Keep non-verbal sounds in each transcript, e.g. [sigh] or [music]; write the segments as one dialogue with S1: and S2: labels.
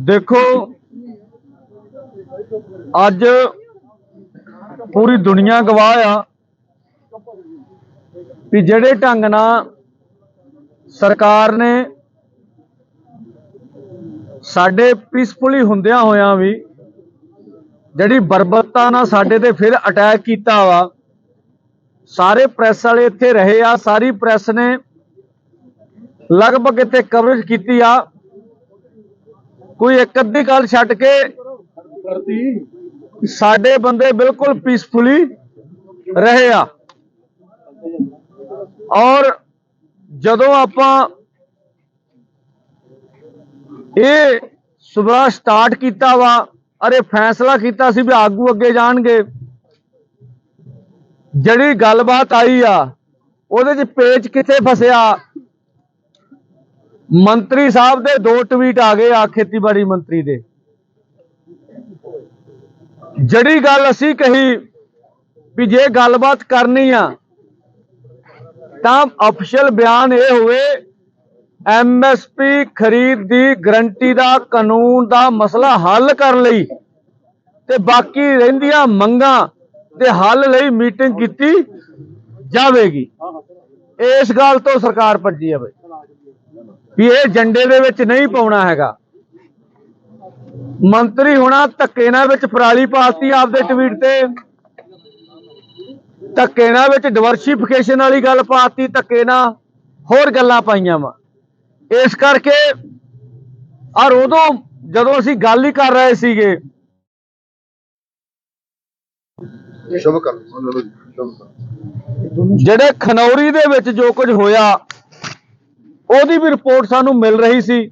S1: ਦੇਖੋ, ਅੱਜ ਪੂਰੀ ਦੁਨੀਆ ਗਵਾਹ ਆ ਵੀ ਜਿਹੜੇ ਢੰਗ ਨਾਲ ਸਰਕਾਰ ਨੇ ਸਾਡੇ ਪੀਸਫੁਲੀ ਹੁੰਦਿਆਂ ਹੋਇਆਂ ਵੀ ਜਿਹੜੀ ਬਰਬਰਤਾ ਨਾਲ ਸਾਡੇ ਤੇ ਫਿਰ ਅਟੈਕ ਕੀਤਾ ਵਾ, ਸਾਰੇ ਪ੍ਰੈਸ ਵਾਲੇ ਇੱਥੇ ਰਹੇ ਆ, ਸਾਰੀ ਪ੍ਰੈਸ ਨੇ ਲਗਭਗ ਇੱਥੇ ਕਵਰੇਜ ਕੀਤੀ ਆ। ਕੋਈ ਇੱਕ ਅੱਧੀ ਗੱਲ ਛੱਡ ਕੇ ਸਾਡੇ ਬੰਦੇ ਬਿਲਕੁਲ ਪੀਸਫੁਲੀ ਰਹੇ ਆ। ਔਰ ਜਦੋਂ ਆਪਾਂ ਇਹ ਸੁਬਾ ਸਟਾਰਟ ਕੀਤਾ ਵਾ, ਅਰੇ ਫੈਸਲਾ ਕੀਤਾ ਸੀ ਵੀ ਆਗੂ ਅੱਗੇ ਜਾਣਗੇ। ਜਿਹੜੀ ਗੱਲਬਾਤ ਆਈ ਆ, ਉਹਦੇ 'ਚ ਪੇਚ ਕਿੱਥੇ ਫਸਿਆ? ਮੰਤਰੀ ਸਾਹਿਬ ਦੇ ਦੋ ਟਵੀਟ ਆ ਗਏ ਆ ਖੇਤੀਬਾੜੀ ਮੰਤਰੀ ਦੇ। ਜਿਹੜੀ ਗੱਲ ਅਸੀਂ ਕਹੀ ਵੀ ਜੇ ਗੱਲਬਾਤ ਕਰਨੀ ਆ, ਤਾਂ ਅਫੀਸ਼ੀਅਲ ਬਿਆਨ ਇਹ ਹੋਵੇ ਐਮਐਸਪੀ ਖਰੀਦ ਦੀ ਗਰੰਟੀ ਦਾ ਕਾਨੂੰਨ ਦਾ ਮਸਲਾ ਹੱਲ ਕਰਨ ਲਈ ਤੇ ਬਾਕੀ ਰਹਿੰਦੀਆਂ ਮੰਗਾਂ ਦੇ ਹੱਲ ਲਈ ਮੀਟਿੰਗ ਕੀਤੀ ਜਾਵੇਗੀ। ਇਸ ਗੱਲ ਤੋਂ ਸਰਕਾਰ ਭੱਜੀ ਹੈ ਬਈ ਵੀ ਇਹ ਏਜੰਡੇ ਦੇ ਵਿੱਚ ਨਹੀਂ ਪਾਉਣਾ ਹੈਗਾ। ਮੰਤਰੀ ਹੁਣਾ ਧੱਕੇ ਨਾਲ ਵਿੱਚ ਪਰਾਲੀ ਪਾਤੀ ਆਪਦੇ ਟਵੀਟ ਤੇ। ਧੱਕੇ ਨਾਲ ਵਿੱਚ ਡਿਵਰਸਿਫਿਕੇਸ਼ਨ ਵਾਲੀ ਗੱਲ ਪਾਤੀ ਧੱਕੇ ਨਾਲ ਹੋਰ ਗੱਲਾਂ ਪਾਈਆਂ ਵਾ। ਇਸ ਕਰਕੇ ਔਰ ਉਦੋਂ ਜਦੋਂ ਅਸੀਂ ਗੱਲ ਹੀ ਕਰ ਰਹੇ ਸੀਗੇ। ਜਿਹੜੇ ਖਨੌਰੀ ਦੇ ਵਿੱਚ ਜੋ ਕੁਝ ਹੋਇਆ ਉਹਦੀ ਵੀ ਰਿਪੋਰਟ ਸਾਨੂੰ ਮਿਲ ਰਹੀ ਸੀ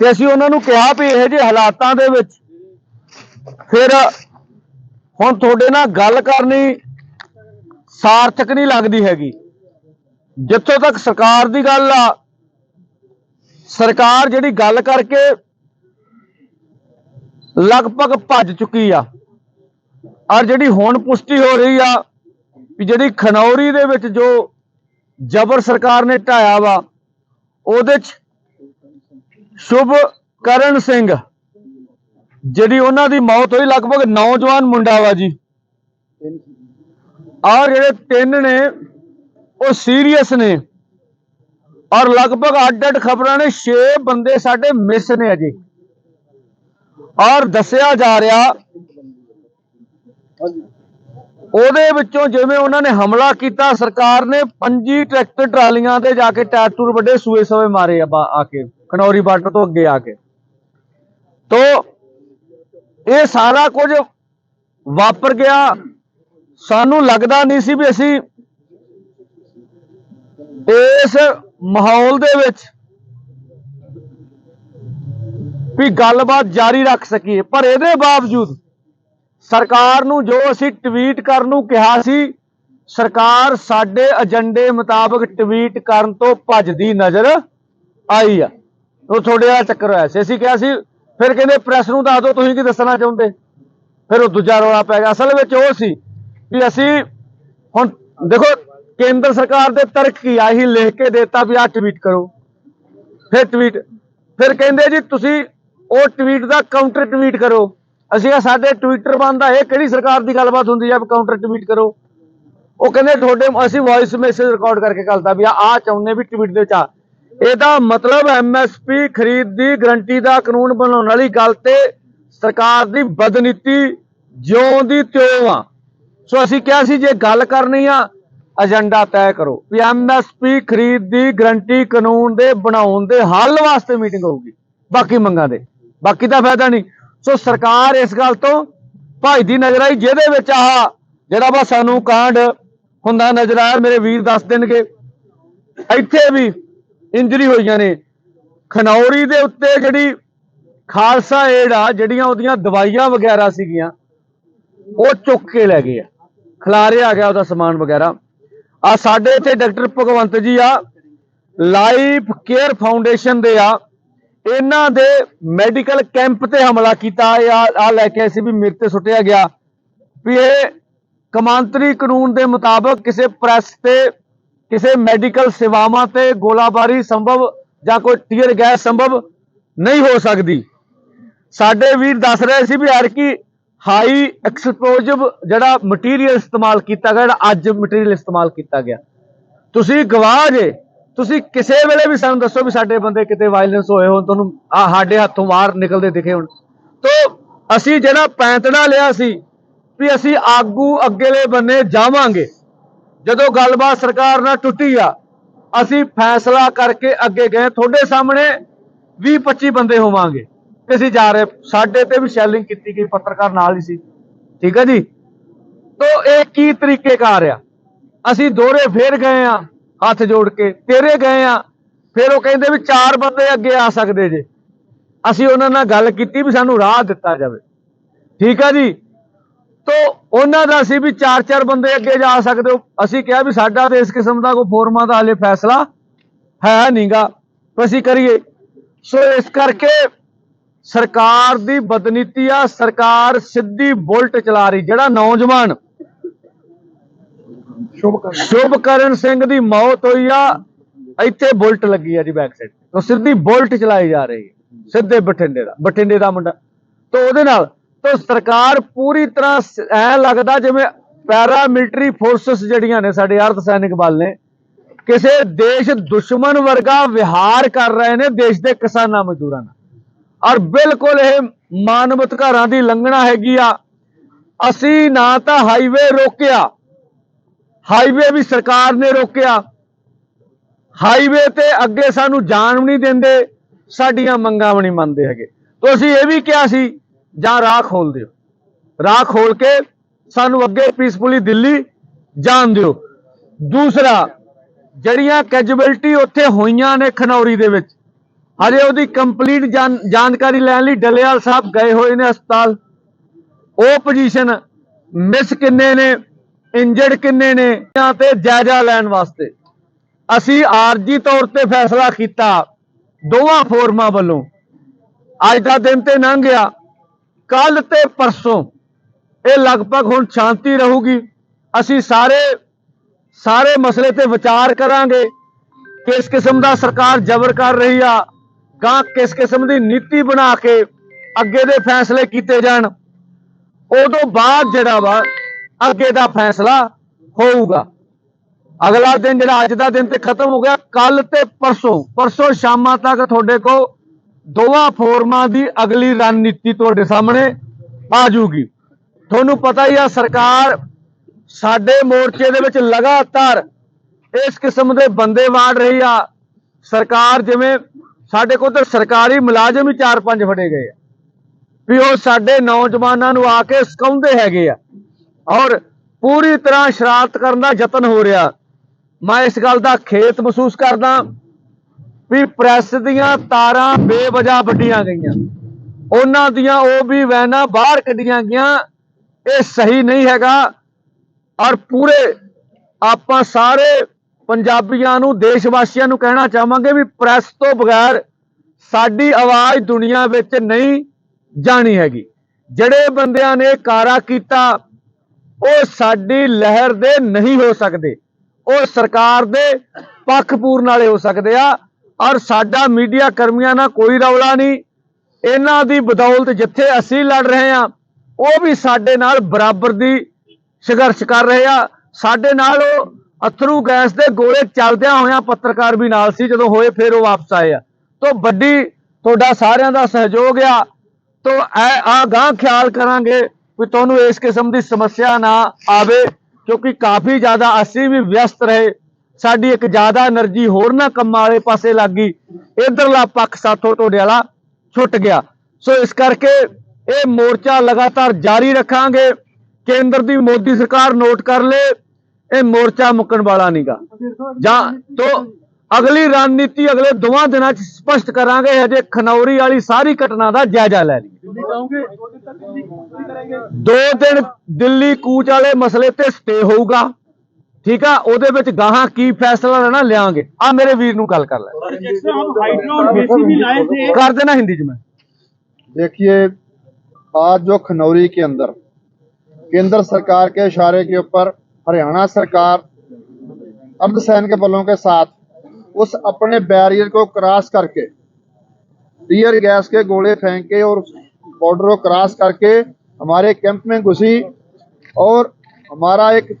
S1: ਤੇ ਅਸੀਂ ਉਹਨਾਂ ਨੂੰ ਕਿਹਾ ਵੀ ਇਹੋ ਜਿਹੇ ਹਾਲਾਤਾਂ ਦੇ ਵਿੱਚ ਫਿਰ ਹੁਣ ਤੁਹਾਡੇ ਨਾਲ ਗੱਲ ਕਰਨੀ ਸਾਰਥਕ ਨਹੀਂ ਲੱਗਦੀ ਹੈਗੀ। ਜਿੱਥੋਂ ਤੱਕ ਸਰਕਾਰ ਦੀ ਗੱਲ ਆ, ਸਰਕਾਰ ਜਿਹੜੀ ਗੱਲ ਕਰਕੇ ਲਗਭਗ ਭੱਜ ਚੁੱਕੀ ਆ ਔਰ ਜਿਹੜੀ ਹੁਣ ਪੁਸ਼ਟੀ ਹੋ ਰਹੀ ਆ ਵੀ ਜਿਹੜੀ ਖਨੌਰੀ ਦੇ ਵਿੱਚ ਜੋ ਜ਼ਬਰ ਸਰਕਾਰ ਨੇ ਢਾਇਆ ਵਾ ਉਹਦੇ ਚ ਸ਼ੁਭ ਕਰਨ ਸਿੰਘ, ਜਿਹੜੀ ਉਹਨਾਂ ਦੀ ਮੌਤ ਹੋਈ ਲਗਭਗ ਨੌਜਵਾਨ ਮੁੰਡਾ ਵਾ ਜੀ। ਔਰ ਜਿਹੜੇ ਤਿੰਨ ਨੇ, ਉਹ ਸੀਰੀਅਸ ਨੇ। ਔਰ ਲਗਭਗ ਅੱਡ ਅੱਡ ਖਬਰਾਂ ਨੇ 6 ਬੰਦੇ ਸਾਡੇ ਮਿਸ ਨੇ ਅਜੇ। ਔਰ ਦੱਸਿਆ ਜਾ ਰਿਹਾ ਉਹਦੇ ਵਿੱਚੋਂ ਜਿਵੇਂ ਉਹਨਾਂ ਨੇ ਹਮਲਾ ਕੀਤਾ, ਸਰਕਾਰ ਨੇ ਪੰਜੀ ਟਰੈਕਟਰ ਟਰਾਲੀਆਂ ਤੇ ਜਾ ਕੇ ਟਾਇਰ ਟੂਰ ਵੱਡੇ ਸੂਏ ਸਵੇ ਮਾਰੇ ਆ ਬਾ- ਆ ਕੇ, ਖਨੌਰੀ ਬਾਰਡਰ ਤੋਂ ਅੱਗੇ ਆ ਕੇ। ਤੋ ਇਹ ਸਾਰਾ ਕੁਝ ਵਾਪਰ ਗਿਆ। ਸਾਨੂੰ ਲੱਗਦਾ ਨਹੀਂ ਸੀ ਵੀ ਅਸੀਂ ਇਸ ਮਾਹੌਲ ਦੇ ਵਿੱਚ ਵੀ ਗੱਲਬਾਤ ਜਾਰੀ ਰੱਖ ਸਕੀਏ, ਪਰ ਇਹਦੇ ਬਾਵਜੂਦ ਸਰਕਾਰ ਨੂੰ ਜੋ ਅਸੀਂ ਟਵੀਟ ਕਰਨ ਨੂੰ ਕਿਹਾ ਸੀ, ਸਰਕਾਰ ਸਾਡੇ ਏਜੰਡੇ ਮੁਤਾਬਕ ਟਵੀਟ ਕਰਨ ਤੋਂ ਭੱਜਦੀ ਨਜ਼ਰ ਆਈ ਆ। ਉਹ ਤੁਹਾਡੇ ਨਾਲ ਚੱਕਰ ਹੋਇਆ ਸੀ। ਅਸੀਂ ਕਿਹਾ ਸੀ, ਫਿਰ ਕਹਿੰਦੇ ਪ੍ਰੈਸ ਨੂੰ ਦੱਸ ਦਿਓ, ਤੁਸੀਂ ਕੀ ਦੱਸਣਾ ਚਾਹੁੰਦੇ? ਫਿਰ ਉਹ ਦੂਜਾ ਰੌਲਾ ਪੈ ਗਿਆ। ਅਸਲ ਵਿੱਚ ਉਹ ਸੀ ਵੀ ਅਸੀਂ ਹੁਣ ਦੇਖੋ, ਕੇਂਦਰ ਸਰਕਾਰ ਦੇ ਤਰਕ ਕੀ ਆਹੀ ਲਿਖ ਕੇ ਦਿੱਤਾ ਵੀ ਆਹ ਟਵੀਟ ਕਰੋ। ਫਿਰ ਟਵੀਟ ਫਿਰ ਕਹਿੰਦੇ ਜੀ, ਤੁਸੀਂ ਉਹ ਟਵੀਟ ਦਾ ਕਾਊਂਟਰ ਟਵੀਟ ਕਰੋ। ਅਸੀਂ ਕਿਹਾ ਸਾਡੇ ਟਵਿੱਟਰ ਬੰਦ ਆ, ਇਹ ਕਿਹੜੀ ਸਰਕਾਰ ਦੀ ਗੱਲਬਾਤ ਹੁੰਦੀ ਆ ਵੀ ਕਾਊਂਟਰ ਟਵੀਟ ਕਰੋ? ਉਹ ਕਹਿੰਦੇ ਤੁਹਾਡੇ ਅਸੀਂ ਵੌਇਸ ਮੈਸੇਜ ਰਿਕਾਰਡ ਕਰਕੇ ਕਰਦਾ ਵੀ ਆ ਚਾਹੁੰਦੇ ਵੀ ਟਵੀਟ ਦੇ ਵਿੱਚ ਆ। ਇਹਦਾ ਮਤਲਬ ਐਮਐਸਪੀ ਖਰੀਦ ਦੀ ਗਰੰਟੀ ਦਾ ਕਾਨੂੰਨ ਬਣਾਉਣ ਵਾਲੀ ਗੱਲ ਤੇ ਸਰਕਾਰ ਦੀ ਬਦਨੀਤੀ ਜਿਉਂ ਦੀ ਤਿਉਂ ਆ। ਸੋ ਅਸੀਂ ਕਿਹਾ ਸੀ ਜੇ ਗੱਲ ਕਰਨੀ ਆ ਏਜੰਡਾ ਤੈਅ ਕਰੋ ਵੀ ਐਮਐਸਪੀ ਖਰੀਦ ਦੀ ਗਰੰਟੀ ਕਾਨੂੰਨ ਦੇ ਬਣਾਉਣ ਦੇ ਹੱਲ ਵਾਸਤੇ ਮੀਟਿੰਗ ਹੋਊਗੀ, ਬਾਕੀ ਮੰਗਾਂ ਦੇ। ਬਾਕੀ ਦਾ ਫਾਇਦਾ ਨਹੀਂ। ਸੋ ਸਰਕਾਰ ਇਸ ਗੱਲ ਤੋਂ ਭੱਜਦੀ ਨਜ਼ਰ ਆਈ ਜਿਹਦੇ ਵਿੱਚ ਆਹ ਜਿਹੜਾ ਵਾ ਸਾਨੂੰ ਕਾਂਡ ਹੁੰਦਾ ਨਜ਼ਰ ਆਇਆ, ਮੇਰੇ ਵੀਰ ਦੱਸ ਦੇਣਗੇ। ਇੱਥੇ ਵੀ ਇੰਜਰੀ ਹੋਈਆਂ ਨੇ। ਖਨੌਰੀ ਦੇ ਉੱਤੇ ਜਿਹੜੀ ਖਾਲਸਾ ਏਡ ਆ, ਜਿਹੜੀਆਂ ਉਹਦੀਆਂ ਦਵਾਈਆਂ ਵਗੈਰਾ ਸੀਗੀਆਂ, ਉਹ ਚੁੱਕ ਕੇ ਲੈ ਗਏ ਆ। ਖਿਲਾਰੇ ਗਿਆ ਉਹਦਾ ਸਮਾਨ ਵਗੈਰਾ। ਆ ਸਾਡੇ ਇੱਥੇ ਡਾਕਟਰ ਭਗਵੰਤ ਜੀ ਆ ਲਾਈਫ ਕੇਅਰ ਫਾਊਂਡੇਸ਼ਨ ਦੇ ਆ। ਇਹਨਾਂ ਦੇ ਮੈਡੀਕਲ ਕੈਂਪ ਤੇ ਹਮਲਾ ਕੀਤਾ। ਇਹ ਆ ਆਹ ਲੈ ਕੇ ਆਏ ਸੀ ਵੀ ਮੇਰੇ ਤੇ ਸੁੱਟਿਆ ਗਿਆ। ਵੀ ਇਹ ਕਮਾਂਤਰੀ ਕਾਨੂੰਨ ਦੇ ਮੁਤਾਬਕ ਕਿਸੇ ਪ੍ਰੈਸ ਤੇ, ਕਿਸੇ ਮੈਡੀਕਲ ਸੇਵਾਵਾਂ ਤੇ ਗੋਲਾਬਾਰੀ ਸੰਭਵ ਜਾਂ ਕੋਈ ਟੀਅਰ ਗੈਸ ਸੰਭਵ ਨਹੀਂ ਹੋ ਸਕਦੀ। ਸਾਡੇ ਵੀਰ ਦੱਸ ਰਹੇ ਸੀ ਵੀ ਯਾਰ ਐਰਕੀ ਹਾਈ ਐਕਸਪਲੋਸਿਵ ਜਿਹੜਾ ਮਟੀਰੀਅਲ ਇਸਤੇਮਾਲ ਕੀਤਾ ਗਿਆ, ਜਿਹੜਾ ਅੱਜ ਮਟੀਰੀਅਲ ਇਸਤੇਮਾਲ ਕੀਤਾ ਗਿਆ। ਤੁਸੀਂ ਗਵਾਹ ਜੇ ਤੁਸੀਂ ਕਿਸੇ ਵੇਲੇ ਵੀ ਸਾਨੂੰ ਦੱਸੋ ਵੀ ਸਾਡੇ ਬੰਦੇ ਕਿਤੇ ਵਾਇਲੈਂਸ ਹੋਏ ਹੋਣ, ਤੁਹਾਨੂੰ ਆ ਸਾਡੇ ਹੱਥੋਂ ਬਾਹਰ ਨਿਕਲਦੇ ਦਿਖੇ ਹੋਣ। ਤੋ ਅਸੀਂ ਜਿਹੜਾ ਪੈਂਤੜਾ ਲਿਆ ਸੀ ਵੀ ਅਸੀਂ ਆਗੂ ਅੱਗੇਲੇ ਬੰਨੇ ਜਾਵਾਂਗੇ। ਜਦੋਂ ਗੱਲਬਾਤ ਸਰਕਾਰ ਨਾਲ ਟੁੱਟੀ ਆ, ਅਸੀਂ ਫੈਸਲਾ ਕਰਕੇ ਅੱਗੇ ਗਏ। ਤੁਹਾਡੇ ਸਾਹਮਣੇ 20 25 ਬੰਦੇ ਹੋਵਾਂਗੇ। ਤੇ ਅਸੀਂ ਜਾ ਰਹੇ, ਸਾਡੇ ਤੇ ਵੀ ਸ਼ੈਲਿੰਗ ਕੀਤੀ ਗਈ, ਪੱਤਰਕਾਰ ਨਾਲ ਹੀ ਸੀ। ਠੀਕ ਹੈ ਜੀ? ਤੋ ਇਹ ਕੀ ਤਰੀਕੇ ਕਾਰ ਆ? ਅਸੀਂ ਦੋਹਰੇ ਫੇਰ ਗਏ ਆ। ਹੱਥ ਜੋੜ ਕੇ, ਤੇਰੇ ਗਏ ਆ। ਫਿਰ ਉਹ ਕਹਿੰਦੇ ਵੀ ਚਾਰ ਬੰਦੇ ਅੱਗੇ ਆ ਸਕਦੇ ਜੇ। ਅਸੀਂ ਉਹਨਾਂ ਨਾਲ ਗੱਲ ਕੀਤੀ ਵੀ ਸਾਨੂੰ ਰਾਹ ਦਿੱਤਾ ਜਾਵੇ। ਠੀਕ ਆ ਜੀ? ਤੋ ਉਹਨਾਂ ਦਾ ਸੀ ਵੀ ਚਾਰ ਚਾਰ ਬੰਦੇ ਅੱਗੇ ਜਾ ਸਕਦੇ ਹੋ। ਅਸੀਂ ਕਿਹਾ ਵੀ ਸਾਡਾ ਤੇ ਇਸ ਕਿਸਮ ਦਾ ਕੋਈ ਫੋਰਮਾ ਦਾ ਹਾਲੇ ਫੈਸਲਾ ਹੈ ਨਹੀਂਗਾ ਅਸੀਂ ਕਰੀਏ। ਸੋ ਇਸ ਕਰਕੇ ਸਰਕਾਰ ਦੀ ਬਦਨੀਤੀ ਆ, ਸਰਕਾਰ ਸਿੱਧੀ ਬੁਲਟ ਚਲਾ ਰਹੀ। ਜਿਹੜਾ ਨੌਜਵਾਨ ਸ਼ੁਭਕਰਨ ਸਿੰਘ ਦੀ ਮੌਤ ਹੋਈ ਆ, ਇੱਥੇ ਬੁਲਟ ਲੱਗੀ ਆ ਜੀ ਬੈਕ ਸਾਈਡ ਉਹ ਸਿੱਧੀ ਬੁਲਟ ਚਲਾਈ ਜਾ ਰਹੀ ਹੈ, ਸਿੱਧੇ ਬਠਿੰਡੇ ਦਾ ਬਠਿੰਡੇ ਦਾ ਮੁੰਡਾ। ਤੋਂ ਉਹਦੇ ਨਾਲ, ਤੋਂ ਸਰਕਾਰ ਪੂਰੀ ਤਰ੍ਹਾਂ ਸ- ਲੱਗਦਾ ਜਿਵੇਂ ਪੈਰਾ ਮਿਲਟਰੀ ਫੋਰਸਸ ਜਿਹੜੀਆਂ ਨੇ ਸਾਡੇ ਅਰਧ ਸੈਨਿਕ ਬਲ ਨੇ, ਕਿਸੇ ਦੇਸ਼ ਦੁਸ਼ਮਣ ਵਰਗਾ ਵਿਹਾਰ ਕਰ ਰਹੇ ਨੇ ਦੇਸ਼ ਦੇ ਕਿਸਾਨਾਂ ਮਜ਼ਦੂਰਾਂ ਨਾਲ। ਔਰ ਬਿਲਕੁਲ ਇਹ ਮਾਨਵ ਅਧਿਕਾਰਾਂ ਦੀ ਲੰਘਣਾ ਹੈਗੀ ਆ। ਅਸੀਂ ਨਾ ਤਾਂ ਹਾਈਵੇ ਰੋਕਿਆ ਹਾਈਵੇ ਵੀ ਸਰਕਾਰ ਨੇ ਰੋਕਿਆ। ਹਾਈਵੇ ਤੇ ਅੱਗੇ ਸਾਨੂੰ ਜਾਣ ਵੀ ਨਹੀਂ ਦਿੰਦੇ, ਸਾਡੀਆਂ ਮੰਗਾਂ ਵੀ ਨਹੀਂ ਮੰਨਦੇ ਹੈਗੇ। ਤੋਂ ਅਸੀਂ ਇਹ ਵੀ ਕਿਹਾ ਸੀ, ਜਾਂ ਰਾਹ ਖੋਲ ਦਿਓ। ਰਾਹ ਖੋਲ ਕੇ ਸਾਨੂੰ ਅੱਗੇ ਪੀਸਫੁਲੀ ਦਿੱਲੀ ਜਾਣ ਦਿਓ। ਦੂਸਰਾ, ਜਿਹੜੀਆਂ ਕੈਜੂਅਲਟੀ ਉੱਥੇ ਹੋਈਆਂ ਨੇ ਖਨੌਰੀ ਦੇ ਵਿੱਚ, ਹਜੇ ਉਹਦੀ ਕੰਪਲੀਟ ਜਾਣਕਾਰੀ ਲੈਣ ਲਈ ਡੱਲੇਵਾਲ ਸਾਹਿਬ ਗਏ ਹੋਏ ਨੇ ਹਸਪਤਾਲ। ਉਹ ਪੋਜੀਸ਼ਨ ਮਿਸ ਕਿੰਨੇ ਨੇ? ਇੰਜਰਡ ਕਿੰਨੇ ਨੇ? ਇਹਨਾਂ ਤੇ ਜਾਇਜ਼ਾ ਲੈਣ ਵਾਸਤੇ? ਅਸੀਂ ਆਰਜੀ ਤੌਰ ਤੇ ਫੈਸਲਾ ਕੀਤਾ ਦੋਵਾਂ ਫੋਰਮਾਂ ਵੱਲੋਂ। ਅੱਜ ਦਾ ਦਿਨ ਤੇ ਲੰਘ ਗਿਆ। ਕੱਲ ਤੇ ਪਰਸੋਂ। ਇਹ ਲਗਭਗ ਹੁਣ ਸ਼ਾਂਤੀ ਰਹੂਗੀ। ਅਸੀਂ ਸਾਰੇ ਸਾਰੇ ਮਸਲੇ ਤੇ ਵਿਚਾਰ ਕਰਾਂਗੇ। ਕਿਸ ਕਿਸਮ ਦਾ ਸਰਕਾਰ ਜ਼ਬਰ ਕਰ ਰਹੀ ਆ ਗਾਂ ਕਿਸ ਕਿਸਮ ਦੀ ਨੀਤੀ ਬਣਾ ਕੇ ਅੱਗੇ ਦੇ ਫੈਸਲੇ ਕੀਤੇ ਜਾਣ। ਉਦੋਂ ਬਾਅਦ ਜਿਹੜਾ ਵਾ ਅੱਗੇ ਦਾ ਫੈਸਲਾ ਹੋਊਗਾ। ਅਗਲਾ ਦਿਨ ਜਿਹੜਾ ਅੱਜ ਦਾ ਦਿਨ ਤੇ ਖਤਮ ਹੋ ਗਿਆ ਕੱਲ ਤੇ ਪਰਸੋਂ। ਪਰਸੋਂ ਸ਼ਾਮਾਂ ਤੱਕ ਤੁਹਾਡੇ ਕੋ ਦੋਵਾਂ ਫੋਰਮਾਂ ਦੀ ਅਗਲੀ ਰਣਨੀਤੀ ਤੁਹਾਡੇ ਸਾਹਮਣੇ ਆ ਜੂਗੀ ਤੁਹਾਨੂੰ ਪਤਾ ਹੀ ਆ, ਸਰਕਾਰ ਸਾਡੇ ਮੋਰਚੇ ਦੇ ਵਿੱਚ ਲਗਾਤਾਰ ਇਸ ਕਿਸਮ ਦੇ ਬੰਦੇ ਵਾੜ ਰਹੀ ਆ। ਸਰਕਾਰ ਜਿਵੇਂ ਸਾਡੇ ਕੋਲ ਤਾਂ ਸਰਕਾਰੀ ਮੁਲਾਜ਼ਮ ਹੀ 4-5 ਫੜੇ ਗਏ ਆ। ਵੀ ਉਹ ਸਾਡੇ ਨੌਜਵਾਨਾਂ ਨੂੰ ਆ ਕੇ ਸਕਾਉਂਦੇ ਹੈਗੇ ਆ। ਔਰ ਪੂਰੀ ਤਰ੍ਹਾਂ ਸ਼ਰਾਰਤ ਕਰਨ ਦਾ ਯਤਨ ਹੋ ਰਿਹਾ। ਮੈਂ ਇਸ ਗੱਲ ਦਾ ਖੇਤ ਮਹਿਸੂਸ ਕਰਦਾ ਵੀ ਪ੍ਰੈਸ ਦੀਆਂ ਤਾਰਾਂ ਬੇਵਜਾ ਵੱਡੀਆਂ ਗਈਆਂ। ਉਹਨਾਂ ਦੀਆਂ ਉਹ ਵੀ ਵੈਨਾਂ ਬਾਹਰ ਕੱਢੀਆਂ ਗਈਆਂ। ਇਹ ਸਹੀ ਨਹੀਂ ਹੈਗਾ। ਔਰ ਪੂਰੇ ਆਪਾਂ ਸਾਰੇ ਪੰਜਾਬੀਆਂ ਨੂੰ ਦੇਸ਼ ਵਾਸੀਆਂ ਨੂੰ ਕਹਿਣਾ ਚਾਹਾਂਗੇ ਵੀ ਪ੍ਰੈਸ ਤੋਂ ਬਗੈਰ ਸਾਡੀ ਆਵਾਜ਼ ਦੁਨੀਆ ਵਿੱਚ ਨਹੀਂ ਜਾਣੀ ਹੈਗੀ। ਜਿਹੜੇ ਬੰਦਿਆਂ ਨੇ ਕਾਰਾ ਕੀਤਾ ਉਹ ਸਾਡੀ ਲਹਿਰ ਦੇ ਨਹੀਂ ਹੋ ਸਕਦੇ। ਉਹ ਸਰਕਾਰ ਦੇ ਪੱਖ ਪੂਰਨ ਵਾਲੇ ਹੋ ਸਕਦੇ ਆ। ਔਰ ਸਾਡਾ ਮੀਡੀਆ ਕਰਮੀਆਂ ਨਾਲ ਕੋਈ ਰੌਲਾ ਨਹੀਂ। ਇਹਨਾਂ ਦੀ ਬਦੌਲਤ ਜਿੱਥੇ ਅਸੀਂ ਲੜ ਰਹੇ ਆ ਉਹ ਵੀ ਸਾਡੇ ਨਾਲ ਬਰਾਬਰ ਦੀ ਸੰਘਰਸ਼ ਕਰ ਰਹੇ ਆ। ਸਾਡੇ ਨਾਲ ਉਹ ਅਥਰੂ ਗੈਸ ਦੇ ਗੋਲੇ ਚੱਲਦਿਆਂ ਹੋਇਆਂ ਪੱਤਰਕਾਰ ਵੀ ਨਾਲ ਸੀ, ਜਦੋਂ ਹੋਏ ਫਿਰ ਉਹ ਵਾਪਸ ਆਏ ਆ। ਤੋਂ ਵੱਡੀ ਤੁਹਾਡਾ ਸਾਰਿਆਂ ਦਾ ਸਹਿਯੋਗ ਆ। ਤੋਂ ਆ ਗਾਂ ਖਿਆਲ ਕਰਾਂਗੇ। ਵੀ ਤੁਹਾਨੂੰ ਇਸ ਕਿਸਮ ਦੀ ਸਮੱਸਿਆ ਨਾ ਆਵੇ, ਕਿਉਂਕਿ ਕਾਫੀ ਜ਼ਿਆਦਾ ਅਸੀਂ ਵੀ ਵਿਅਸਤ ਰਹੇ। ਸਾਡੀ ਇੱਕ ਜ਼ਿਆਦਾ એનર્ਜੀ ਹੋਰ ਨਾ ਕੰਮਾਂ ਵਾਲੇ ਪਾਸੇ ਲੱਗ ਗਈ। ਇਧਰਲਾ ਪੱਖ ਸਾਥੋਂ ਤੁਹਾਡੇ ਵਾਲਾ ਛੁੱਟ ਗਿਆ। ਸੋ ਇਸ ਕਰਕੇ ਇਹ ਮੋਰਚਾ ਲਗਾਤਾਰ ਜਾਰੀ ਰੱਖਾਂਗੇ। ਕੇਂਦਰ ਦੀ ਮੋਦੀ ਸਰਕਾਰ ਨੋਟ ਕਰ ਲੇ, ਇਹ ਮੋਰਚਾ ਮੁੱਕਣ ਵਾਲਾ ਨਹੀਂਗਾ ਜਾਂ ਤੋਂ ਅਗਲੀ ਰਣਨੀਤੀ ਅਗਲੇ ਦੋਵਾਂ ਦਿਨਾਂ 'ਚ ਸਪਸ਼ਟ ਕਰਾਂਗੇ ਹਜੇ ਖਨੌਰੀ ਵਾਲੀ ਸਾਰੀ ਘਟਨਾ ਦਾ ਜਾਇਜ਼ਾ ਲੈ ਲਈ
S2: ਦਿੱਲੀ ਜਾਓਗੇ ਦੋ ਦਿਨ ਤੱਕ ਦਿੱਲੀ ਕੂਚ ਕਰਾਂਗੇ
S1: ਦੋ ਦਿਨ ਦਿੱਲੀ ਕੂਚ ਵਾਲੇ ਮਸਲੇ ਤੇ ਸਟੇ ਹੋਊਗਾ ਠੀਕ ਆ ਉਹਦੇ ਵਿੱਚ ਗਾਹਾਂ ਕੀ ਫੈਸਲਾ ਲੈਣਾ ਲਿਆਂਗੇ ਆ ਮੇਰੇ ਵੀਰ ਨੂੰ ਗੱਲ ਕਰ ਲੈ
S3: जैसे हम हाइड्रो और बेसी भी लाए थे
S1: ਕਰ ਦੇਣਾ ਹਿੰਦੀ ਚ ਮੈਂ
S2: देखिए आज जो खनौरी के अंदर केंद्र सरकार के इशारे के ऊपर हरियाणा सरकार अर्धसैनिक बलों के साथ उस अपने बैरियर को क्रॉस करके टीयर गैस के गोले फेंक के और बॉर्डर को क्रॉस करके हमारे कैंप में घुसी और हमारा एक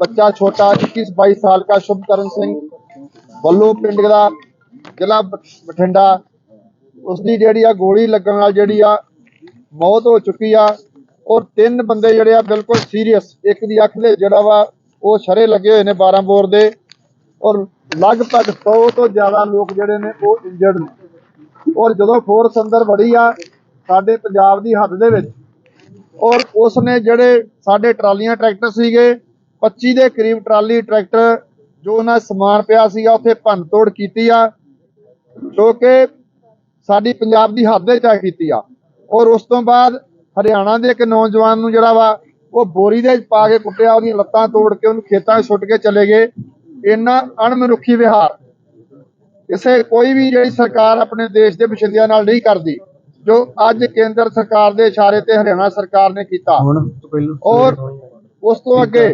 S2: बच्चा छोटा इक्कीस बाईस साल का शुभकरण सिंह ਬੱਲੂ ਪਿੰਡ ਦਾ ਜ਼ਿਲ੍ਹਾ ਬ- ਬਠਿੰਡਾ ਉਸ ਦੀ ਜਿਹੜੀ ਆ ਗੋਲੀ ਲੱਗਣ ਨਾਲ ਜਿਹੜੀ ਆ ਮੌਤ ਹੋ ਚੁੱਕੀ ਆ ਔਰ ਤਿੰਨ ਬੰਦੇ ਜਿਹੜੇ ਆ ਬਿਲਕੁਲ ਸੀਰੀਅਸ ਇੱਕ ਦੀ ਅੱਖ ਦੇ ਜਿਹੜਾ ਵਾ ਉਹ ਸ਼ਰੇ ਲੱਗੇ ਹੋਏ ਨੇ 12 ਬੋਰ ਦੇ ਔਰ ਲਗਭਗ 100 ਤੋਂ ਜ਼ਿਆਦਾ ਲੋਕ ਜਿਹੜੇ ਨੇ ਉਹ ਇੰਜਰਡ ਨੇ। ਔਰ ਜਦੋਂ ਫੋਰਸ ਅੰਦਰ ਵੜੀ ਆ ਸਾਡੇ ਪੰਜਾਬ ਦੀ ਹੱਦ ਦੇ ਵਿੱਚ, ਔਰ ਉਸ ਨੇ ਜਿਹੜੇ ਸਾਡੇ ਟਰਾਲੀਆਂ ਟਰੈਕਟਰ ਸੀਗੇ 25 ਦੇ ਕਰੀਬ ਟਰਾਲੀ ਟਰੈਕਟਰ ਜੋ ਉਹਨਾਂ ਸਮਾਨ ਪਿਆ ਸੀਗਾ, ਉੱਥੇ ਭੰਨ ਤੋੜ ਕੀਤੀ ਆ, ਜੋ ਕਿ ਸਾਡੀ ਪੰਜਾਬ ਦੀ ਹੱਦ ਦੇ ਆ ਕੀਤੀ ਆ। ਔਰ ਉਸ ਤੋਂ ਬਾਅਦ ਹਰਿਆਣਾ ਦੇ ਇੱਕ ਨੌਜਵਾਨ ਨੂੰ ਜਿਹੜਾ ਵਾ, ਉਹ ਬੋਰੀ ਦੇ ਪਾ ਕੇ ਕੁੱਟਿਆ, ਉਹਦੀਆਂ ਲੱਤਾਂ ਤੋੜ ਕੇ ਉਹਨੂੰ ਖੇਤਾਂ 'ਚ ਸੁੱਟ ਕੇ ਚਲੇ ਗਏ। ਇੰਨਾ ਅਣਮਨੁੱਖੀ ਵਿਹਾਰ। ਕਿਸੇ ਕੋਈ ਵੀ ਜਿਹੜੀ ਸਰਕਾਰ ਆਪਣੇ ਦੇਸ਼ ਦੇ ਬਸ਼ਿੰਦਿਆਂ ਨਾਲ ਨਹੀਂ ਕਰਦੀ ਜੋ ਅੱਜ ਕੇਂਦਰ ਸਰਕਾਰ ਦੇ ਇਸ਼ਾਰੇ ਤੇ ਹਰਿਆਣਾ ਸਰਕਾਰ ਨੇ ਕੀਤਾ। ਔਰ ਉਸ ਤੋਂ ਅੱਗੇ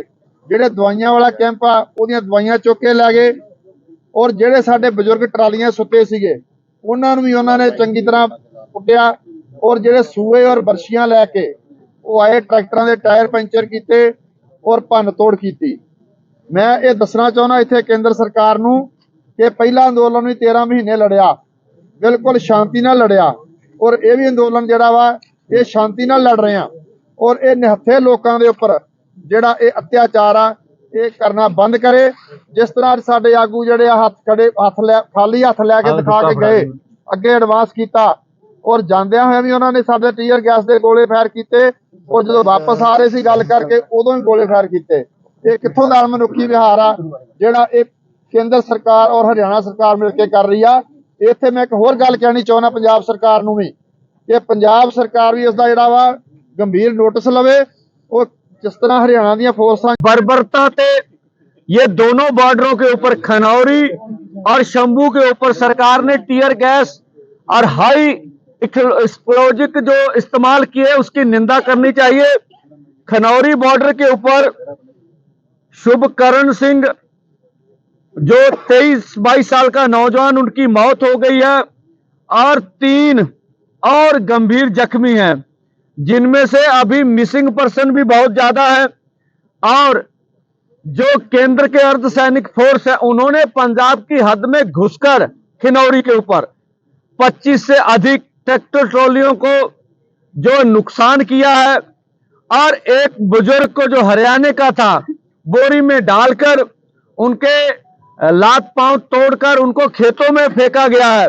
S2: ਜਿਹੜੇ ਦਵਾਈਆਂ ਵਾਲਾ ਕੈਂਪ ਆ ਉਹਦੀਆਂ ਦਵਾਈਆਂ ਚੁੱਕ ਕੇ ਲੈ ਗਏ। ਔਰ ਜਿਹੜੇ ਸਾਡੇ ਬਜ਼ੁਰਗ ਟਰਾਲੀਆਂ ਸੁੱਤੇ ਸੀਗੇ ਉਹਨਾਂ ਨੂੰ ਵੀ ਉਹਨਾਂ ਨੇ ਚੰਗੀ ਤਰ੍ਹਾਂ ਕੁੱਟਿਆ। ਔਰ ਜਿਹੜੇ ਸੂਏ ਔਰ ਬਰਸ਼ੀਆਂ ਲੈ ਕੇ ਉਹ ਆਏ ਟਰੈਕਟਰਾਂ ਦੇ ਟਾਇਰ ਪੈਂਚਰ ਕੀਤੇ ਔਰ ਭੰਨ ਤੋੜ ਕੀਤੀ। ਮੈਂ ਇਹ ਦੱਸਣਾ ਚਾਹੁੰਦਾ ਇੱਥੇ ਕੇਂਦਰ ਸਰਕਾਰ ਨੂੰ ਕਿ ਪਹਿਲਾ ਅੰਦੋਲਨ ਵੀ 13 ਮਹੀਨੇ ਲੜਿਆ ਬਿਲਕੁਲ ਸ਼ਾਂਤੀ ਨਾਲ ਲੜਿਆ। ਔਰ ਇਹ ਵੀ ਅੰਦੋਲਨ ਜਿਹੜਾ ਵਾ ਇਹ ਸ਼ਾਂਤੀ ਨਾਲ ਲੜ ਰਹੇ ਆ। ਔਰ ਇਹ ਨਿਹੱਥੇ ਲੋਕਾਂ ਦੇ ਉੱਪਰ ਜਿਹੜਾ ਇਹ ਅਤਿਆਚਾਰ ਆ ਇਹ ਕਰਨਾ ਬੰਦ ਕਰੇ। ਜਿਸ ਤਰ੍ਹਾਂ ਸਾਡੇ ਆਗੂ ਜਿਹੜੇ ਆ ਹੱਥ ਖੜੇ ਹੱਥ ਲੈ ਖਾਲੀ ਹੱਥ ਲੈ ਕੇ ਦਿਖਾ ਕੇ ਗਏ ਅੱਗੇ ਐਡਵਾਂਸ ਕੀਤਾ। ਔਰ ਜਾਂਦਿਆਂ ਹੋਇਆਂ ਵੀ ਉਹਨਾਂ ਨੇ ਸਾਡੇ ਟੀਅਰ ਗੈਸ ਦੇ ਗੋਲੇ ਫਾਇਰ ਕੀਤੇ। ਔਰ ਜਦੋਂ ਵਾਪਸ ਆ ਰਹੇ ਸੀ ਗੱਲ ਕਰਕੇ ਉਦੋਂ ਹੀ ਗੋਲੇ ਫਾਇਰ ਕੀਤੇ। ਇਹ ਕਿੱਥੋਂ ਦਾ ਮਨੁੱਖੀ ਵਿਹਾਰ ਆ ਜਿਹੜਾ ਇਹ ਕੇਂਦਰ ਸਰਕਾਰ ਔਰ ਹਰਿਆਣਾ ਸਰਕਾਰ ਮਿਲ ਕੇ ਕਰ ਰਹੀ ਆ ਇੱਥੇ ਮੈਂ ਇੱਕ ਹੋਰ ਗੱਲ ਕਹਿਣੀ ਚਾਹੁੰਦਾ ਪੰਜਾਬ ਸਰਕਾਰ ਨੂੰ ਵੀ ਕਿ ਪੰਜਾਬ ਸਰਕਾਰ ਵੀ ਇਸ ਦਾ ਜਿਹੜਾ ਵਾ ਗੰਭੀਰ ਨੋਟਿਸ ਲਵੇ ਉਹ ਜਿਸ ਤਰ੍ਹਾਂ ਹਰਿਆਣਾ ਦੀਆਂ ਫੋਰਸਾਂ
S1: बर्बरता थे ये दोनों बॉर्डरों के ऊपर खनौरी और शंभू के ऊपर सरकार ने टीयर गैस और हाई एक्सप्लोजिक जो इस्तेमाल किए उसकी निंदा करनी चाहिए खनौरी बॉर्डर के ऊपर शुभकरण सिंह, जो 23 22 साल का नौजवान, उनकी मौत हो गई है और तीन और गंभीर जख्मी हैं, जिनमें से अभी मिसिंग पर्सन भी बहुत ज़्यादा है और जो केंद्र के अर्धसैनिक फोर्स है, उन्होंने पंजाब की हद में घुसकर खिनौरी के ऊपर 25 से अधिक ट्रैक्टर ट्रॉलियों को जो नुकसान किया है और एक बुज़ुर्ग को जो हरियाणा का था बोरी में डालकर उनके लात पाँव तोड़कर उनको खेतों में फेंका गया है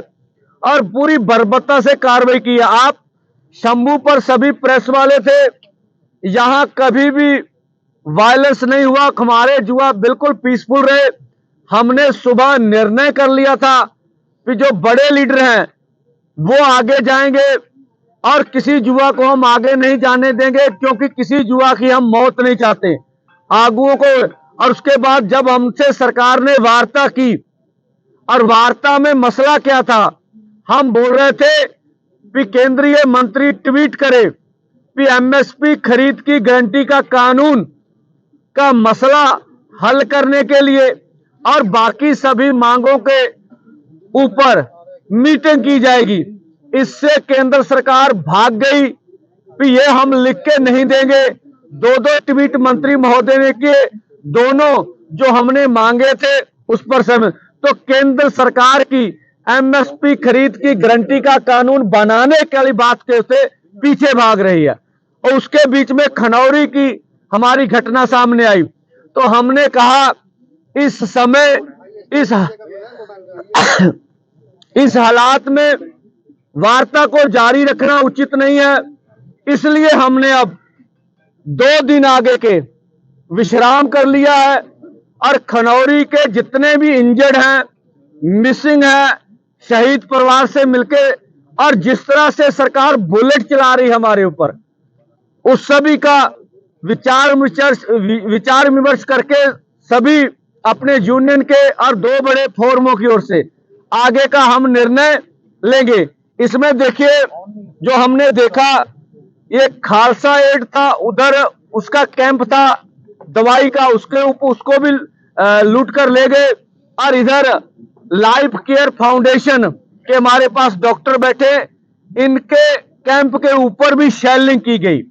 S1: और पूरी बर्बरता से कार्रवाई की है। आप शंभू पर सभी प्रेस वाले थे, यहाँ कभी भी वायलेंस नहीं हुआ। हमारे जुआ बिल्कुल पीसफुल रहे। हमने सुबह निर्णय कर लिया था कि जो बड़े लीडर हैं, वो आगे जाएँगे और किसी जुआ को हम आगे नहीं जाने देंगे, क्योंकि किसी जुआ की हम मौत नहीं चाहते। आगुओं को। और उसके बाद जब हमसे सरकार ने वार्ता की, और वार्ता में मसला क्या था, हम बोल रहे थे कि केंद्रीय मंत्री ट्वीट करे कि एमएसपी खरीद की गारंटी का कानून का मसला हल करने के लिए और बाकी सभी मांगों के ऊपर मीटिंग की जाएगी। इससे केंद्र सरकार भाग गई कि ये हम लिख के नहीं देंगे। दो दो ट्वीट मंत्री महोदय ने किए। दोनों जो हमने मांगे थे, उस पर समय तो केंद्र सरकार की एमएसपी खरीद की गारंटी का कानून बनाने वाली बात के से पीछे भाग रही है। और उसके बीच में खनौरी की हमारी घटना सामने आई। तो हमने कहा, इस समय, इस [coughs] इस हालात में वार्ता को जारी रखना उचित नहीं है। इसलिए हमने अब दो दिन आगे के विश्राम कर लिया है और खनौरी के जितने भी इंजर्ड हैं मिसिंग है, शहीद परिवार से मिलके और जिस तरह से सरकार बुलेट चला रही हमारे ऊपर, उस सभी का विचार विमर्श विचार विमर्श करके सभी अपने यूनियन के और दो बड़े फोरमों की ओर से आगे का हम निर्णय लेंगे। इसमें देखिए, जो हमने देखा ये खालसा एड था, उधर उसका कैंप था, दवाई का, उसके ऊपर उसको भी लूट कर ले गए। और इधर लाइफ केयर फाउंडेशन के हमारे पास डॉक्टर बैठे, इनके कैंप के ऊपर भी शेलिंग की गई।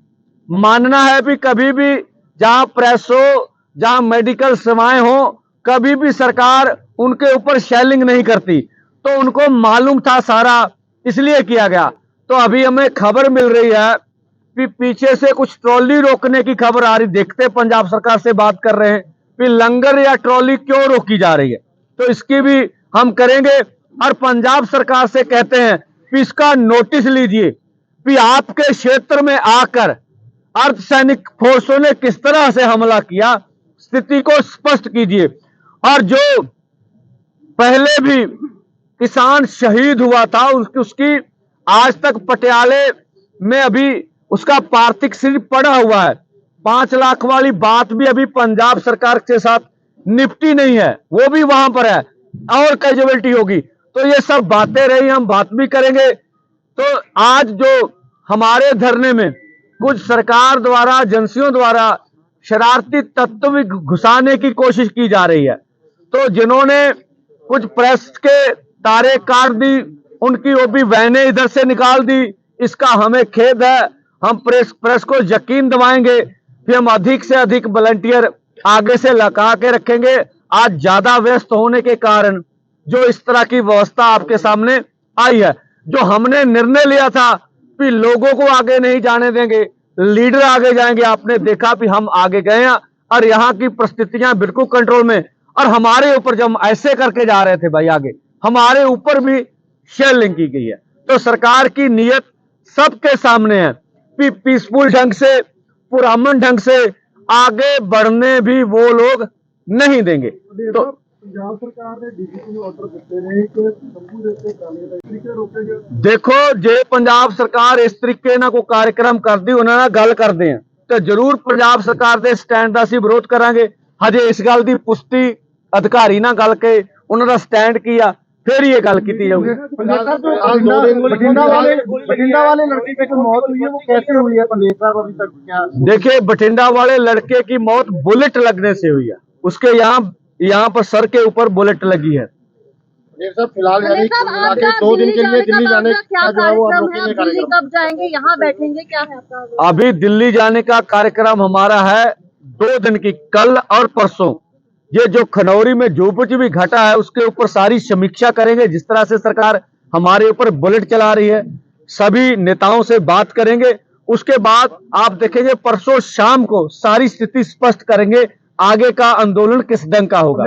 S1: मानना है भी कभी भी जहाँ प्रेस हो, जहाँ मेडिकल सेवाएँ हो, कभी भी सरकार उनके ऊपर शेलिंग नहीं करती। तो उनको मालूम था सारा, इसलिए किया गया। तो अभी हमें खबर मिल रही है पीछे से कुछ ट्रॉली रोकने की खबर आ रही, देखते पंजाब सरकार से बात कर रहे हैं कि लंगर या ट्रॉली क्यों रोकी जा रही है। तो इसकी भी हम करेंगे और पंजाब सरकार से कहते हैं कि इसका नोटिस लीजिए कि आपके क्षेत्र में आकर अर्धसैनिक फोर्सों ने किस तरह से हमला किया, स्थिति को स्पष्ट कीजिए। और जो पहले भी किसान शहीद हुआ था उसकी आज तक पटियाले में अभी उसका पार्थिव शरीर पड़ा हुआ है। पाँच लाख वाली बात भी अभी पंजाब सरकार के साथ निपटी नहीं है। वो भी वहाँ पर है। और कैजुअलिटी होगी। तो ये सब बातें रही, हम बात भी करेंगे। तो आज जो हमारे धरने में कुछ सरकार द्वारा, एजेंसियों द्वारा शरारती तत्व भी घुसाने की कोशिश की जा रही है। तो जिन्होंने कुछ प्रेस के तारे काट दी, उनकी वो भी वहने इधर से निकाल दी। इसका हमें खेद है। हम प्रेस प्रेस को यकीन दिवाएँगे कि हम अधिक से अधिक वॉलंटियर आगे से लगा के रखेंगे। आज ज़्यादा व्यस्त होने के कारण जो इस तरह की व्यवस्था आपके सामने आई है, जो हमने निर्णय लिया था कि लोगों को आगे नहीं जाने देंगे, लीडर आगे जाएँगे, आपने देखा कि हम आगे गए हैं और यहाँ की परिस्थितियाँ बिल्कुल कंट्रोल में। और हमारे ऊपर जब हम ऐसे करके जा रहे थे भाई आगे, हमारे ऊपर भी शेलिंग की गई है। तो सरकार की नीयत सबके सामने है। कि पीसफुल ढंग से पुरामन ढंग से आगे बढ़ने भी वो लोग नहीं देंगे तो
S2: ਪੰਜਾਬ ਸਰਕਾਰ ਨੇ ਡੀਜੀਪੀ ਨੂੰ ਆਰਡਰ ਦਿੱਤੇ ਨੇ ਕਿ ਸੰਭੂ ਦੇ ਉੱਤੇ ਕਾਲੇ ਦਾ ਤਰੀਕੇ ਰੋਕੇਗਾ
S1: ਦੇਖੋ ਜੇ ਪੰਜਾਬ ਸਰਕਾਰ ਇਸ ਤਰੀਕੇ ਨਾਲ ਕੋਈ ਕਾਰਜਕ੍ਰਮ ਕਰਦੀ ਉਹਨਾਂ ਨਾਲ ਗੱਲ ਕਰਦੇ ਆ ਤੇ ਜ਼ਰੂਰ ਪੰਜਾਬ ਸਰਕਾਰ ਦੇ ਸਟੈਂਡ ਦਾ ਅਸੀਂ ਵਿਰੋਧ ਕਰਾਂਗੇ ਹਜੇ ਇਸ ਗੱਲ ਦੀ ਪੁਸ਼ਟੀ ਅਧਿਕਾਰੀ ਨਾਲ ਗੱਲ ਕੇ ਉਹਨਾਂ ਦਾ ਸਟੈਂਡ ਕੀ ਆ ਫਿਰ ਹੀ ਇਹ ਗੱਲ ਕੀਤੀ ਜਾਊਗੀ
S2: बठिंडा वाले बठिंडा वाले लड़के की जो मौत हुई है वो कैसे हुई है पंडित साहब अभी तक क्या
S1: देखिए बठिंडा वाले लड़के की मौत बुलेट लगने से हुई है उसके यहाँ यहाँ पर सर के ऊपर बुलेट लगी है
S2: पंडित साहब फिलहाल यानी
S4: पंडित
S2: कुल
S4: साहब
S2: मिला के
S4: आपका
S2: दो दिन के लिए दिल्ली
S4: का
S2: जाने
S4: आपका क्या
S2: का जो है वो आप
S4: कार्यक्रम है
S2: रोकेंगे
S4: आप दिल्ली
S2: कार्यक्रम
S4: कब जाएंगे यहाँ बैठेंगे क्या है आपका
S1: अभी दिल्ली जाने का कार्यक्रम हमारा है दो दिन की कल और परसों ये जो खनौरी में जो कुछ भी घटा है उसके ऊपर सारी समीक्षा करेंगे जिस तरह से सरकार हमारे ऊपर बुलेट चला रही है सभी नेताओं से बात करेंगे। उसके बाद आप देखेंगे परसों शाम को सारी स्थिति स्पष्ट करेंगे आगे का आंदोलन किस ढंग का होगा।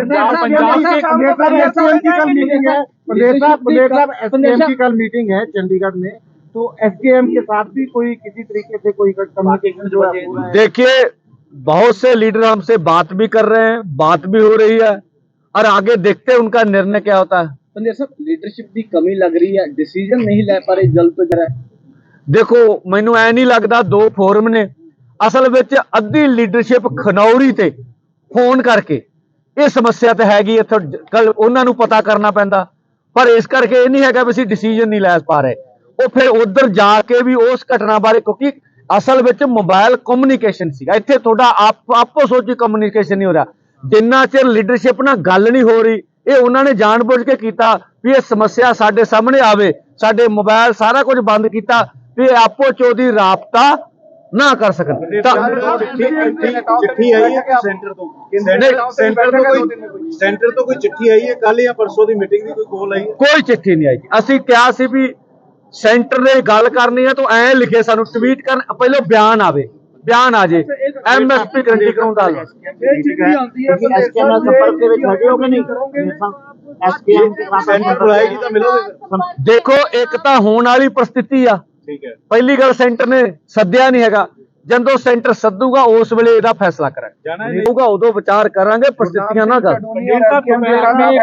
S2: कल मीटिंग है है चंडीगढ़ में तो एसकेएम के साथ भी कोई किसी तरीके से कोई कम्युनिकेशन जो रहा
S1: देखिए बहुत से लीडर हमसे बात भी कर रहे हैं बात भी हो रही है और आगे देखते हैं उनका निर्णय क्या होता है
S5: ਪੰਦਿਆ ਸਾਹਿਬ ਲੀਡਰਸ਼ਿਪ ਦੀ ਕਮੀ ਲੱਗ ਰਹੀ ਹੈ ਡਿਸੀਜਨ ਨਹੀਂ ਲੈ ਪਾ ਰਹੇ ਜਲਦ ਤੋਂ ਜਲਦ
S1: ਦੇਖੋ ਮੈਨੂੰ ਐ ਨਹੀਂ ਲੱਗਦਾ ਦੋ ਫੋਰਮ ਨੇ ਅਸਲ ਵਿੱਚ ਅੱਧੀ ਲੀਡਰਸ਼ਿਪ ਖਨੌਰੀ ਤੇ ਫੋਨ ਕਰਕੇ ਇਹ ਸਮੱਸਿਆ ਤੇ ਹੈਗੀ ਇੱਥੇ ਕੱਲ ਉਹਨਾਂ ਨੂੰ ਪਤਾ ਕਰਨਾ ਪੈਂਦਾ ਪਰ ਇਸ ਕਰਕੇ ਇਹ ਨਹੀਂ ਹੈਗਾ ਵੀ ਅਸੀਂ ਡਿਸੀਜਨ ਨਹੀਂ ਲੈ ਪਾ ਰਹੇ ਉਹ ਫਿਰ ਉਧਰ ਜਾ ਕੇ ਵੀ ਉਸ ਘਟਨਾ ਬਾਰੇ ਕਿਉਂਕਿ ਅਸਲ ਵਿੱਚ ਮੋਬਾਈਲ ਕਮਿਊਨੀਕੇਸ਼ਨ ਸੀਗਾ। ਇੱਥੇ ਤੁਹਾਡਾ ਆਪੋ ਸੋਚੀ ਕਮਿਊਨੀਕੇਸ਼ਨ ਨਹੀਂ ਹੋ ਰਿਹਾ। ਜਿੰਨਾ ਚਿਰ ਲੀਡਰਸ਼ਿਪ ਨਾਲ ਗੱਲ ਨਹੀਂ ਹੋ ਰਹੀ ਇਹ ਉਹਨਾਂ ਨੇ ਜਾਣ ਬੁੱਝ ਕੇ ਕੀਤਾ ਵੀ ਇਹ ਸਮੱਸਿਆ ਸਾਡੇ ਸਾਹਮਣੇ ਆਵੇ ਸਾਡੇ ਮੋਬਾਈਲ ਸਾਰਾ ਕੁਝ ਬੰਦ ਕੀਤਾ ਵੀ ਆਪੋ ਚੋਦੀ ਰਾਬਤਾ ਨਾ ਕਰ ਸਕਣ।
S3: ਚਿੱਠੀ ਆਈ ਹੈ। ਸੈਂਟਰ ਤੋਂ ਸੈਂਟਰ ਤੋਂ ਕੋਈ ਸੈਂਟਰ ਤੋਂ ਕੋਈ ਚਿੱਠੀ ਆਈ ਹੈ। ਕੱਲ ਜਾਂ ਪਰਸੋਂ ਦੀ ਮੀਟਿੰਗ ਦੀ ਕੋਈ ਕੋਲ ਆਈ
S1: ਕੋਈ ਚਿੱਠੀ ਨਹੀਂ ਆਈ ਅਸੀਂ ਕਿਹਾ ਸੀ ਵੀ ਸੈਂਟਰ ਨੇ ਗੱਲ ਕਰਨੀ ਹੈ ਤਾਂ ਐ ਲਿਖੇ ਸਾਨੂੰ ਟਵੀਟ ਕਰਨ ਪਹਿਲਾਂ ਬਿਆਨ ਆਵੇ ਬਿਆਨ ਆ ਜੇ ਐਮਐਸਪੀ ਗਰੰਟੀ ਕਰਾਉਣ ਦਾ ਦੇਖੋ ਇੱਕ ਤਾਂ ਹੋਣ ਵਾਲੀ ਪ੍ਰਸਥਿਤੀ ਆ। ਪਹਿਲੀ ਗੱਲ ਸੈਂਟਰ ਨੇ ਸੱਦਿਆ ਨਹੀਂ ਹੈਗਾ। ਜਦੋਂ ਸੈਂਟਰ ਸੱਦੂਗਾ ਉਸ ਵੇਲੇ ਇਹਦਾ ਫੈਸਲਾ ਕਰਾਂਗੇ
S3: ਜਾਣਾ ਹੈ
S1: ਹੋਊਗਾ ਉਦੋਂ ਵਿਚਾਰ ਕਰਾਂਗੇ ਪ੍ਰਸਥਿਤੀਆਂ ਨਾ ਕਰ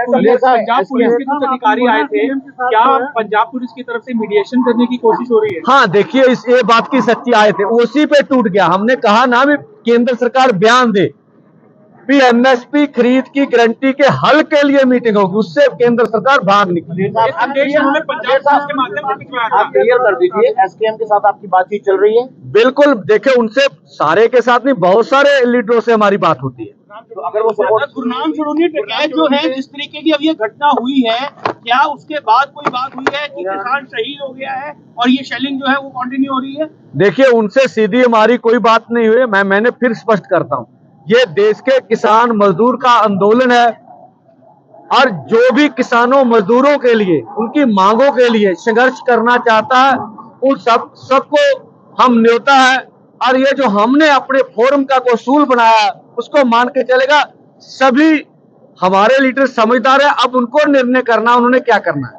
S6: पंजाब पुलिस के कुछ अधिकारी आए थे क्या पंजाब पुलिस की तरफ से मीडिएशन करने की कोशिश हो रही है
S1: हाँ देखिए इस ये बात की सच्ची आए थे उसी पे टूट गया हमने कहा ना भी केंद्र सरकार बयान दे भी एमएसपी खरीद की गारंटी के हल के लिए मीटिंग होगी उससे केंद्र सरकार भाग निकली।
S2: आप क्लियर कर दीजिए एसकेएम के साथ आपकी बातचीत चल रही है?
S1: बिल्कुल देखे उनसे सारे के साथ नहीं बहुत सारे लीडरों से हमारी बात होती है।
S3: तो अगर वो सपोर्ट
S7: गुरनाम सरोनी जो है जिस तरीके की अब ये घटना हुई है क्या उसके बाद कोई बात हुई है कि किसान शहीद हो गया है और ये शेलिंग जो है वो कंटिन्यू हो रही है?
S1: देखिए उनसे सीधी हमारी कोई बात नहीं हुई मैं मैंने फिर स्पष्ट करता हूँ। ये देश के किसान मजदूर का आंदोलन है। और जो भी किसानों मजदूरों के लिए उनकी मांगों के लिए संघर्ष करना चाहता है उन सब सबको हम न्योता है। और ये जो हमने अपने फोरम का को उसूल बनाया उसको मान के चलेगा सभी हमारे लीडर समझदार है अब उनको निर्णय करना उन्होंने क्या करना है?